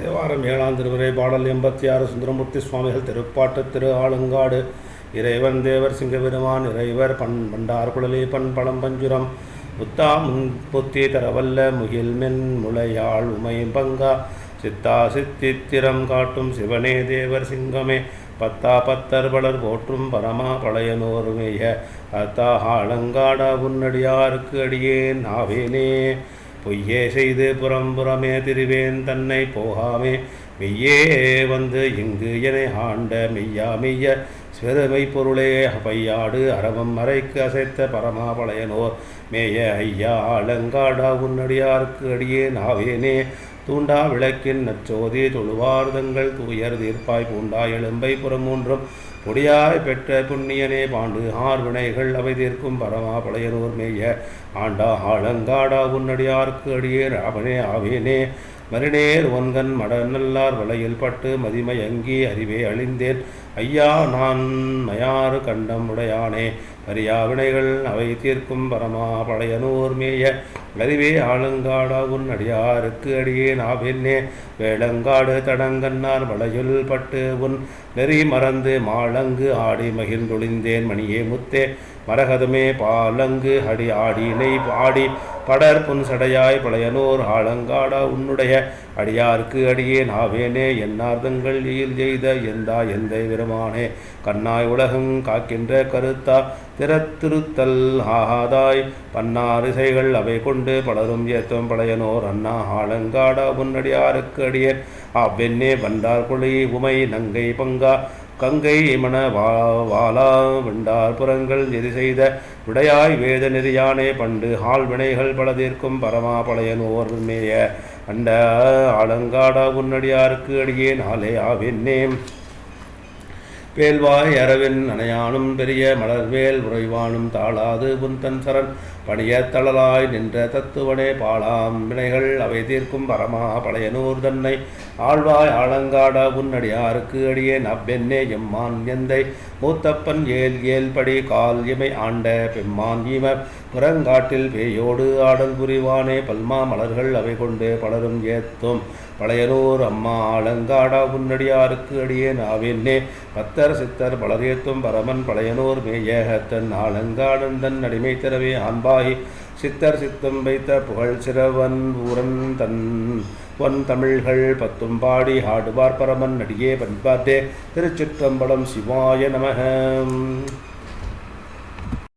தேவாரம் ஏழாம் திருவிரை பாடல் எண்பத்தி ஆறு சுந்தரமூர்த்தி சுவாமிகள் திருப்பாட்டு திரு ஆளுங்காடு. இறைவன் தேவர் சிங்கபெருமான் இறைவர் பண் பண்டார் குழலி பண் பழம் பஞ்சுரம். புத்தா முன் புத்தி தரவல்ல முகில் மென் முளையாள் உமை பங்கா. சித்தா சித்தித்திரம் காட்டும் சிவனே தேவர் சிங்கமே. பத்தா பத்தர் பலர் போற்றும் பரமா பழையனோர் மேய அத்தா ஆளங்காடா உன்னடியாருக்கு அடியேன் ஆவேனே. பொய்யே செய்து புறம் புறமே திருவேன் தன்னை போகாமே. மெய்யே வந்து இங்கு என ஆண்ட மெய்யா மெய்ய சிறுமை பொருளே. பையாடு அரவம் மறைக்கு அசைத்த பரமாபளையனோர் மேய ஐயா அலங்காடா உன்னடியாருக்கு அடியே நாவேனே. தூண்டா விளக்கின் நச்சோதி தொழுவார்தங்கள் தூயர் தீர்ப்பாய் பூண்டா எலும்பை புறம் மூன்றும் பொடியாய் பெற்ற புண்ணியனே பாண்டு ஆர் வினைகள் அவை தீர்க்கும் பரமா பழையனூர் மேய. ஆண்டா ஆழங்காடா உன்னடியார்க்கு அடியே ராவனே ஆவேனே மறுநேர் ஒன்கன் மடநல்லார் வலையில் பட்டு மதிமயங்கி அறிவே அழிந்தேன். ஐயா நான் மயாறு கண்டம் உடையானே. அரியா வினைகள் அவை தீர்க்கும் பரமா பழையனூர் மேய. அறிவே ஆளுங்காடா அடியாருக்கு அடியே நாவென்னே வேளங்காடு தடங்கன்னார் வளையுள் பட்டு உன் நெறி மறந்து மாளங்கு ஆடி மகிழ்ந்தொழிந்தேன் மணியே முத்தே. மரகதமே பாலங்கு அடி ஆடினை பாடி. படர் புன் சடையாய் பழையனோர் ஆழங்காடா உன்னுடைய அடியாருக்கு அடியே நாவேனே என்னார்தங்கள் ஈல் செய்த எந்தா எந்த விரமானே? கண்ணாய் உலகம் காக்கின்ற கருத்தா திறத்திருத்தல் ஆகாதாய். பன்னாரிசைகள் அவை கொண்டு பலரும் ஏத்தம் பழையனோர். அண்ணா ஆழங்காடா உன்னடியாருக்கு அடியேன். அவ்வென்னே பண்டார் குழி உமை நங்கை பங்கா. கங்கை மண வா வாலா வண்டார் புறங்கள் எதி செய்த விடையாய் வேத நெறியானே பண்டு ஆள் வினைகள் பல தீர்க்கும் பரமா பழையனோர் மேய. அண்ட ஆலங்காடா உன்னடியாருக்கு அடியே நாளே ஆவென்னேம் வேல்வாய் அரவின் அணையானும் பெரிய மலர்வேல் உறைவானும் தாளாது புந்தன் சரண். பணிய தளலாய் நின்ற தத்துவனே பாலாம் வினைகள் அவை தீர்க்கும் பரமா பழையனூர் தன்னை. ஆழ்வாய் ஆழங்காடா உன்னடியாருக்கு அடியே நவ்வென்னே எம்மான் எந்தை. மூத்தப்பன் ஏல் ஏல்படி கால் இமை ஆண்ட பெம்மான் ஈம புறங்காட்டில் பேயோடு ஆடல் புரிவானே பல்மா மலர்கள் அவை கொண்டு பலரும் ஏத்தும். பழையனூர் அம்மா ஆலங்காடா உன்னடியாருக்கு அடியே நாவின்னே. பத்தர் சித்தர் பலரேத்தும் பரமன் பழையனூர் மேயகத்தன் ஆலங்காடன் தன் அடிமை திறவே ஆண்பாகி சித்தர் சித்தம் வைத்த புகழ் சிறவன் ஊரன் தன் பொன் தமிழ்கள் பத்தும் பாடி ஆடுவார் பரமன் அடியே பண்பாட்டே திருச்சிற்றம்பலம் சிவாய நமகம்